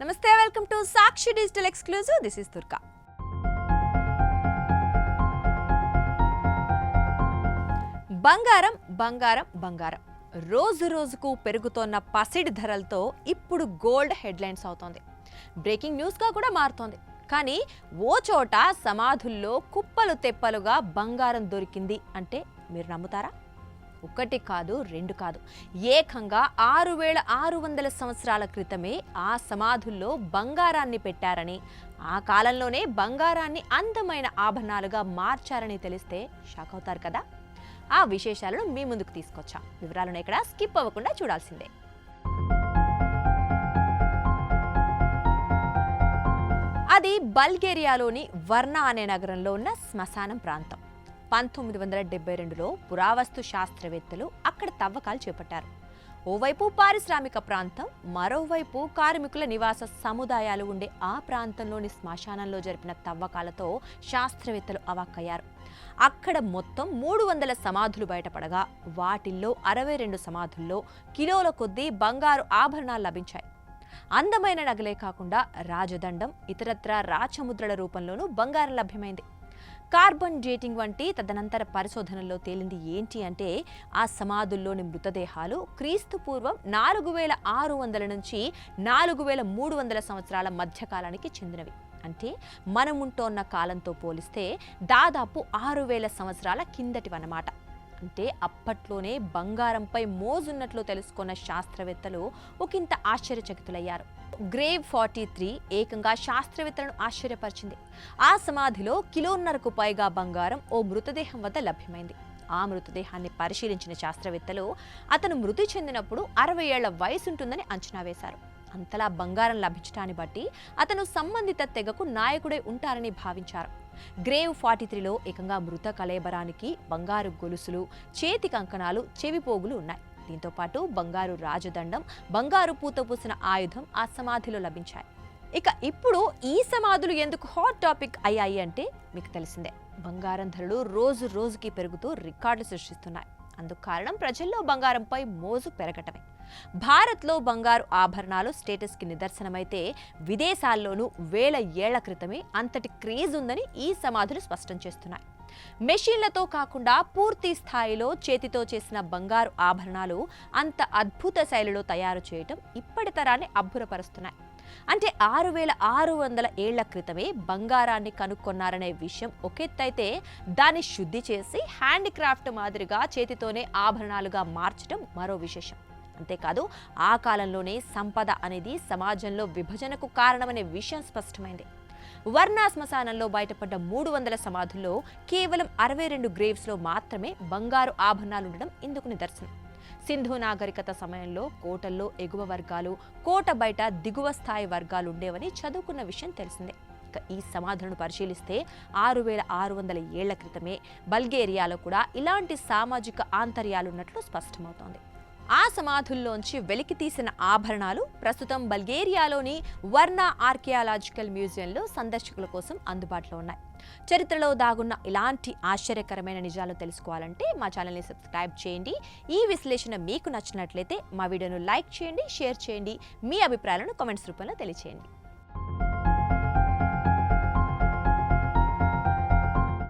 నమస్తే welcome to Sakshi digital exclusive. This is Durga. బంగారం బంగారం బంగారం. రోజు రోజుకు పెరుగుతోన్న పసిడి ధరలతో ఇప్పుడు గోల్డ్ హెడ్లైన్స్ అవుతోంది. బ్రేకింగ్ న్యూస్గా కూడా మారుతోంది. కానీ ఓ చోట సమాధుల్లో కుప్పలు తెప్పలుగా బంగారం దొరికింది అంటే మీరు నమ్ముతారా? ఒకటి కాదు రెండు కాదు. ఏకంగా ఆరు వేల ఆరు వందల సంవత్సరాల క్రితమే ఆ సమాధుల్లో బంగారాన్ని పెట్టారని ఆ కాలంలోనే బంగారాన్ని అందమైన ఆభరణాలుగా మార్చారని తెలిస్తే షాక్ అవుతారు కదా? ఆ విశేషాలను మీ ముందుకు తీసుకొచ్చాం. వివరాలను ఇక్కడ స్కిప్ అవ్వకుండా చూడాల్సిందే. అది బల్గేరియాలోని వర్ణ అనే నగరంలో ఉన్న శ్మశానం ప్రాంతం. పంతొమ్మిది వందల డెబ్బై రెండులో పురావస్తు శాస్త్రవేత్తలు అక్కడ తవ్వకాలు చేపట్టారు. ఓవైపు పారిశ్రామిక ప్రాంతం మరోవైపు కార్మికుల నివాస సముదాయాలు ఉండే ఆ ప్రాంతంలోని శ్మశానంలో జరిపిన తవ్వకాలతో శాస్త్రవేత్తలు అవాక్కయ్యారు. అక్కడ మొత్తం మూడు వందల సమాధులు బయటపడగా వాటిల్లో అరవై రెండు సమాధుల్లో కిలోల కొద్దీ బంగారు ఆభరణాలు లభించాయి. అందమైన నగలే కాకుండా రాజదండం ఇతరత్రా రాచముద్రల రూపంలోనూ బంగారం లభ్యమైంది. కార్బన్ డేటింగ్ వంటి తదనంతర పరిశోధనల్లో తేలింది ఏంటి అంటే ఆ సమాధుల్లోని మృతదేహాలు క్రీస్తు పూర్వం నాలుగు వేల ఆరు వందల నుంచి నాలుగు వేల మూడు వందల సంవత్సరాల మధ్యకాలానికి చెందినవి. అంటే మనం ఉంటోన్న కాలంతో పోలిస్తే దాదాపు ఆరు వేల సంవత్సరాల కిందటివన్నమాట. అంటే అప్పట్లోనే బంగారంపై మోజున్నట్లు తెలుసుకున్న శాస్త్రవేత్తలు ఒకంత ఆశ్చర్యచకితులయ్యారు. గ్రేవ్ ఫార్టీ త్రీ ఏకంగా శాస్త్రవేత్తలను ఆశ్చర్యపరిచింది. ఆ సమాధిలో కిలోన్నరకు పైగా బంగారం ఓ మృతదేహం వద్ద లభ్యమైంది. ఆ మృతదేహాన్ని పరిశీలించిన శాస్త్రవేత్తలు అతను మృతి చెందినప్పుడు అరవై ఏళ్ళ వయసుంటుందని అంచనా వేశారు. అంతలా బంగారం లభించటాన్ని బట్టి అతను సంబంధిత తెగకు నాయకుడై ఉంటారని భావించారు. గ్రేవ్ ఫార్టీ త్రీలో ఏకంగా మృత కళేబరానికి బంగారు గొలుసులు చేతి కంకణాలు చెవిపోగులు ఉన్నాయి. దీంతో పాటు బంగారు రాజదండం బంగారు పూత పూసిన ఆయుధం ఆ సమాధిలో లభించాయి. ఇక ఇప్పుడు ఈ సమాధులు ఎందుకు హాట్ టాపిక్ అయ్యాయి అంటే మీకు తెలిసిందే. బంగారం ధరలు రోజు రోజుకి పెరుగుతూ రికార్డులు సృష్టిస్తున్నాయి. అందుకు కారణం ప్రజల్లో బంగారంపై మోజు పెరగటమే. భారత్లో బంగారు ఆభరణాలు స్టేటస్కి నిదర్శనమైతే విదేశాల్లోనూ వేల ఏళ్ళ క్రితమే అంతటి క్రేజ్ ఉందని ఈ సమాధులు స్పష్టం చేస్తున్నాయి. మెషిన్లతో కాకుండా పూర్తి స్థాయిలో చేతితో చేసిన బంగారు ఆభరణాలు అంత అద్భుత శైలిలో తయారు చేయటం ఇప్పటి తరాన్ని అబ్బురపరుస్తున్నాయి. అంటే ఆరు వేల ఆరు వందల ఏళ్ళ క్రితమే బంగారాన్ని కనుక్కొన్నారనే విషయం ఒకెత్తైతే దాన్ని శుద్ధి చేసి హ్యాండిక్రాఫ్ట్ మాదిరిగా చేతితోనే ఆభరణాలుగా మార్చడం మరో విశేషం. అంతేకాదు ఆ కాలంలోనే సంపద అనేది సమాజంలో విభజనకు కారణమనే విషయం స్పష్టమైంది. వర్ణా శ్మశానంలో బయటపడ్డ మూడు వందల సమాధుల్లో కేవలం అరవై రెండు గ్రేవ్స్లో మాత్రమే బంగారు ఆభరణాలు ఉండడం ఇందుకు నిదర్శనం. సింధు నాగరికత సమయంలో కోటల్లో ఎగువ వర్గాలు కోట బయట దిగువ స్థాయి వర్గాలు ఉండేవని చదువుకున్న విషయం తెలిసిందే. ఇక ఈ సమాధులను పరిశీలిస్తే ఆరు వేల ఆరు వందల ఏళ్ళ క్రితమే బల్గేరియాలో కూడా ఇలాంటి సామాజిక ఆంతర్యాలున్నట్లు స్పష్టమవుతోంది. ఆ సమాధుల్లోంచి వెలికి తీసిన ఆభరణాలు ప్రస్తుతం బల్గేరియాలోని వర్ణ ఆర్కియాలజికల్ మ్యూజియంలో సందర్శకుల కోసం అందుబాటులో ఉన్నాయి. చరిత్రలో దాగున్న ఇలాంటి ఆశ్చర్యకరమైన నిజాలు తెలుసుకోవాలంటే మా ఛానల్ని సబ్స్క్రైబ్ చేయండి. ఈ విశ్లేషణ మీకు నచ్చినట్లయితే మా వీడియోను లైక్ చేయండి షేర్ చేయండి. మీ అభిప్రాయాలను కామెంట్స్ రూపంలో తెలియచేయండి.